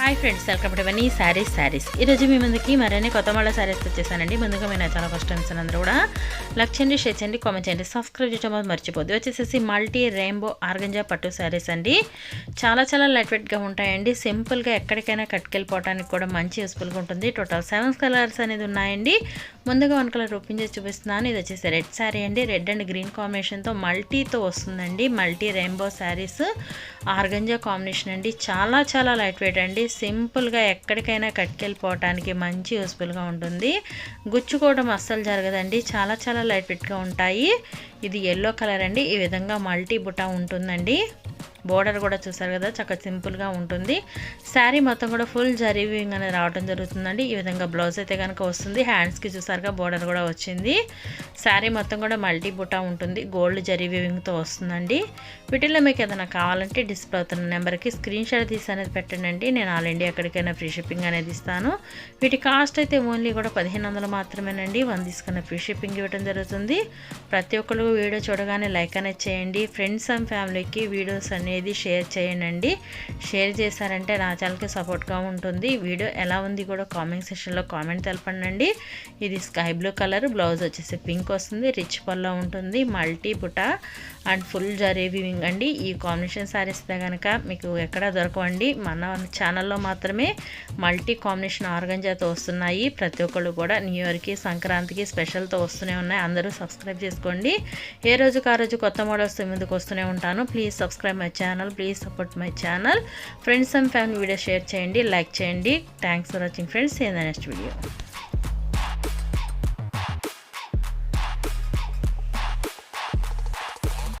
Hi friends welcome to Mani saris saris ఈరోజు మీ ముందుకి మరిన్ని కొత్త మళ్ళీ శారీస్ వచ్చేసానండి ముందుగా మీ చాలా ఫస్ట్ టైమ్స్ అందరూ కూడా లైక్ చేయండి షేర్ చేయండి కామెంట్ చేయండి సబ్స్క్రైబ్ చేయడం మాత్రం మర్చిపోద్దు. వచ్చేసేసి మల్టీ రెయిన్బో ఆర్గంజా పట్టు శారీస్ అండి. చాలా చాలా లైట్ వెయిట్గా ఉంటాయండి సింపుల్గా ఎక్కడికైనా కట్టుకెళ్ళిపోవడానికి కూడా మంచి యూస్ఫుల్గా ఉంటుంది. టోటల్ సెవెన్ కలర్స్ అనేది ఉన్నాయండి. ముందుగా వన్ కలర్ ఓపెన్ చేసి చూపిస్తున్నాను. ఇది వచ్చేసి రెడ్ శారీ అండి. రెడ్ అండ్ గ్రీన్ కాంబినేషన్తో మల్టీతో వస్తుందండి. Multi rainbow saris organza combination అండి. చాలా చాలా లైట్ వెయిట్ అండి. సింపుల్గా ఎక్కడికైనా కట్టుకెళ్ళిపోవటానికి మంచి యూస్ఫుల్గా ఉంటుంది. గుచ్చుకోవడం అస్సలు జరగదండి. చాలా చాలా లైట్ వెయిట్గా ఉంటాయి. ఇది ఎల్లో కలర్ అండి. ఈ విధంగా మల్టీ బుటా ఉంటుందండి. బోర్డర్ కూడా చూసారు కదా చక్కగా సింపుల్గా ఉంటుంది. శారీ మొత్తం కూడా ఫుల్ జరీవింగ్ అనేది రావడం జరుగుతుందండి. ఈ విధంగా బ్లౌజ్ అయితే కనుక వస్తుంది. హ్యాండ్స్కి చూసారుగా బోర్డర్ కూడా వచ్చింది. శారీ మొత్తం కూడా మల్టీ బుటా ఉంటుంది. గోల్డ్ జరీవింగ్తో వస్తుందండి. వీటిలో మీకు ఏదైనా కావాలంటే డిస్ప్లే అవుతున్న నెంబర్కి స్క్రీన్ షాట్ తీసి అనేది పెట్టండి నేను ఆల్ ఇండియా ఎక్కడికైనా ఫ్రీ షిప్పింగ్ అనేది ఇస్తాను. వీటి కాస్ట్ అయితే ఓన్లీ కూడా పదిహేను వందలు మాత్రమేనండి. వన్ తీసుకున్న ఫ్రీ షిప్పింగ్ ఇవ్వడం జరుగుతుంది. ప్రతి ఒక్కరు వీడియో చూడగానే లైక్ అనేది చేయండి. ఫ్రెండ్స్ అండ్ ఫ్యామిలీకి వీడియోస్ అనేది షేర్ చేయండి. షేర్ చేశారంటే నా ఛానల్కి సపోర్ట్గా ఉంటుంది. వీడియో ఎలా ఉంది కూడా కామెంట్ సెక్షన్లో కామెంట్ తెలపండి ఇది స్కై బ్లూ కలర్ బ్లౌజ్ వచ్చేసి పింక్ వస్తుంది రిచ్ పల్లో ఉంటుంది multi buta and full zari weaving అండి. ఈ కాంబినేషన్ శారీస్ కనుక మీకు ఎక్కడ దొరకవండి. మన ఛానల్లో మాత్రమే మల్టీ కాంబినేషన్ ఆర్గంజాతో వస్తున్నాయి. ప్రతి ఒక్కళ్ళు కూడా న్యూ ఇయర్కి సంక్రాంతికి స్పెషల్తో వస్తూనే ఉన్నాయి. అందరూ సబ్స్క్రైబ్ చేసుకోండి. ఏ రోజుకు ఆ రోజు కొత్త మోడల్స్ ముందుకు వస్తూనే ఉంటాను. Please subscribe my channel please support my channel friends and family video share చేయండి లైక్ చేయండి thanks for watching friends in the next video